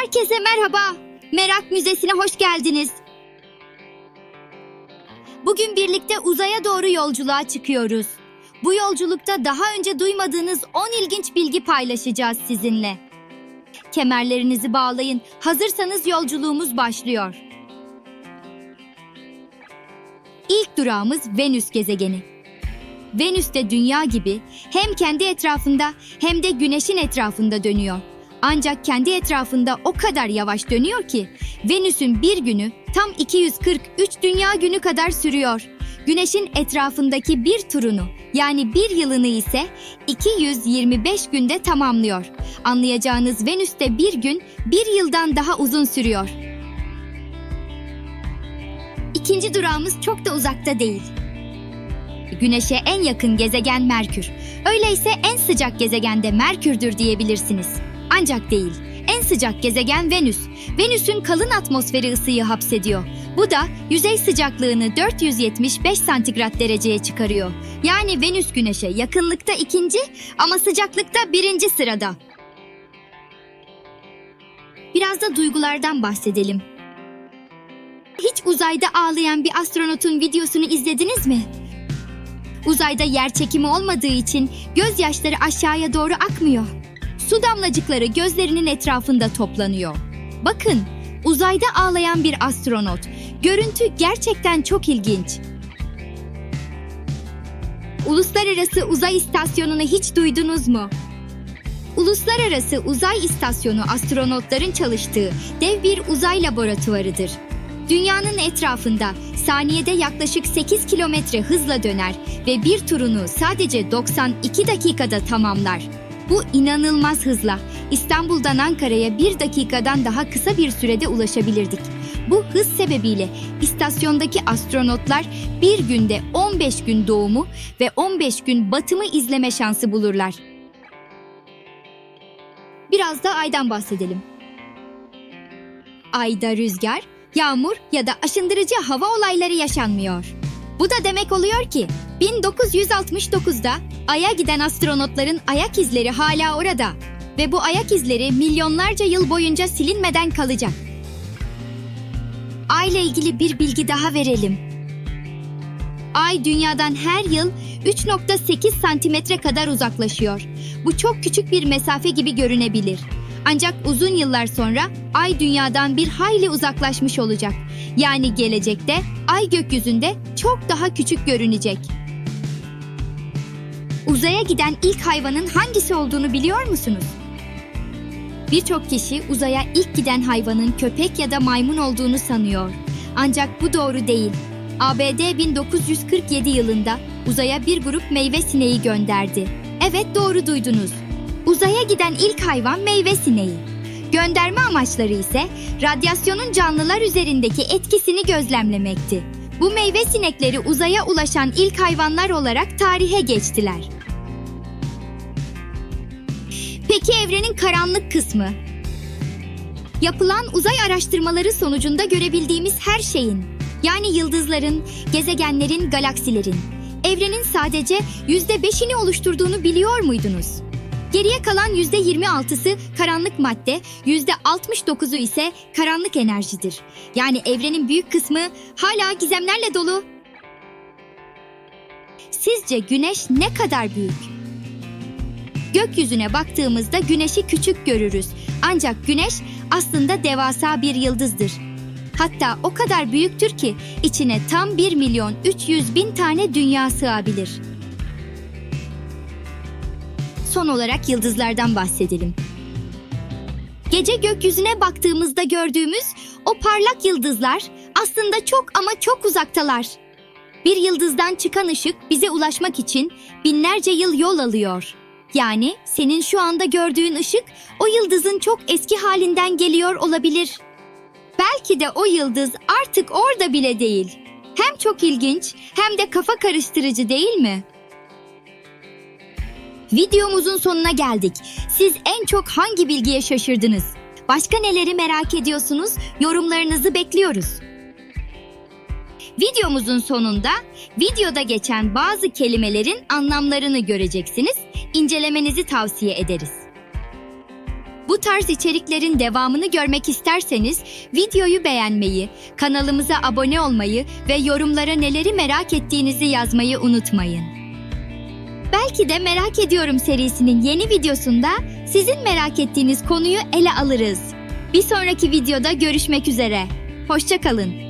Herkese merhaba. Merak Müzesi'ne hoş geldiniz. Bugün birlikte uzaya doğru yolculuğa çıkıyoruz. Bu yolculukta daha önce duymadığınız 10 ilginç bilgi paylaşacağız sizinle. Kemerlerinizi bağlayın. Hazırsanız yolculuğumuz başlıyor. İlk durağımız Venüs gezegeni. Venüs de dünya gibi hem kendi etrafında hem de güneşin etrafında dönüyor. Ancak kendi etrafında o kadar yavaş dönüyor ki Venüs'ün bir günü tam 243 dünya günü kadar sürüyor. Güneşin etrafındaki bir turunu yani bir yılını ise 225 günde tamamlıyor. Anlayacağınız Venüs'te bir gün bir yıldan daha uzun sürüyor. İkinci durağımız çok da uzakta değil. Güneşe en yakın gezegen Merkür. Öyleyse en sıcak gezegen de Merkür'dür diyebilirsiniz. Ancak değil. En sıcak gezegen Venüs. Venüs'ün kalın atmosferi ısıyı hapsediyor. Bu da yüzey sıcaklığını 475 santigrat dereceye çıkarıyor. Yani Venüs Güneş'e yakınlıkta ikinci ama sıcaklıkta birinci sırada. Biraz da duygulardan bahsedelim. Hiç uzayda ağlayan bir astronotun videosunu izlediniz mi? Uzayda yer çekimi olmadığı için gözyaşları aşağıya doğru akmıyor. Su damlacıkları gözlerinin etrafında toplanıyor. Bakın, uzayda ağlayan bir astronot. Görüntü gerçekten çok ilginç. Uluslararası Uzay İstasyonu'nu hiç duydunuz mu? Uluslararası Uzay İstasyonu astronotların çalıştığı dev bir uzay laboratuvarıdır. Dünyanın etrafında saniyede yaklaşık 8 kilometre hızla döner ve bir turunu sadece 92 dakikada tamamlar. Bu inanılmaz hızla İstanbul'dan Ankara'ya bir dakikadan daha kısa bir sürede ulaşabilirdik. Bu hız sebebiyle istasyondaki astronotlar bir günde 15 gün doğumu ve 15 gün batımı izleme şansı bulurlar. Biraz da aydan bahsedelim. Ayda rüzgar, yağmur ya da aşındırıcı hava olayları yaşanmıyor. Bu da demek oluyor ki 1969'da Ay'a giden astronotların ayak izleri hala orada ve bu ayak izleri milyonlarca yıl boyunca silinmeden kalacak. Ay ile ilgili bir bilgi daha verelim. Ay dünyadan her yıl 3.8 santimetre kadar uzaklaşıyor. Bu çok küçük bir mesafe gibi görünebilir. Ancak uzun yıllar sonra Ay dünyadan bir hayli uzaklaşmış olacak. Yani gelecekte Ay gökyüzünde çok daha küçük görünecek. Uzaya giden ilk hayvanın hangisi olduğunu biliyor musunuz? Birçok kişi uzaya ilk giden hayvanın köpek ya da maymun olduğunu sanıyor. Ancak bu doğru değil. ABD 1947 yılında uzaya bir grup meyve sineği gönderdi. Evet doğru duydunuz. Uzaya giden ilk hayvan meyve sineği. Gönderme amaçları ise radyasyonun canlılar üzerindeki etkisini gözlemlemekti. Bu meyve sinekleri uzaya ulaşan ilk hayvanlar olarak tarihe geçtiler. Peki evrenin karanlık kısmı? Yapılan uzay araştırmaları sonucunda görebildiğimiz her şeyin, yani yıldızların, gezegenlerin, galaksilerin, evrenin sadece yüzde beşini oluşturduğunu biliyor muydunuz? Geriye kalan yüzde yirmi altısı karanlık madde, yüzde altmış dokuzu ise karanlık enerjidir. Yani evrenin büyük kısmı hala gizemlerle dolu. Sizce güneş ne kadar büyük? Gökyüzüne baktığımızda güneşi küçük görürüz. Ancak güneş aslında devasa bir yıldızdır. Hatta o kadar büyüktür ki içine tam 1 milyon 300 bin tane dünya sığabilir. Son olarak yıldızlardan bahsedelim. Gece gökyüzüne baktığımızda gördüğümüz o parlak yıldızlar aslında çok ama çok uzaktalar. Bir yıldızdan çıkan ışık bize ulaşmak için binlerce yıl yol alıyor. Yani senin şu anda gördüğün ışık o yıldızın çok eski halinden geliyor olabilir. Belki de o yıldız artık orada bile değil. Hem çok ilginç hem de kafa karıştırıcı değil mi? Videomuzun sonuna geldik. Siz en çok hangi bilgiye şaşırdınız? Başka neleri merak ediyorsunuz? Yorumlarınızı bekliyoruz. Videomuzun sonunda videoda geçen bazı kelimelerin anlamlarını göreceksiniz. İncelemenizi tavsiye ederiz. Bu tarz içeriklerin devamını görmek isterseniz videoyu beğenmeyi, kanalımıza abone olmayı ve yorumlara neleri merak ettiğinizi yazmayı unutmayın. Belki de merak ediyorum serisinin yeni videosunda sizin merak ettiğiniz konuyu ele alırız. Bir sonraki videoda görüşmek üzere. Hoşçakalın.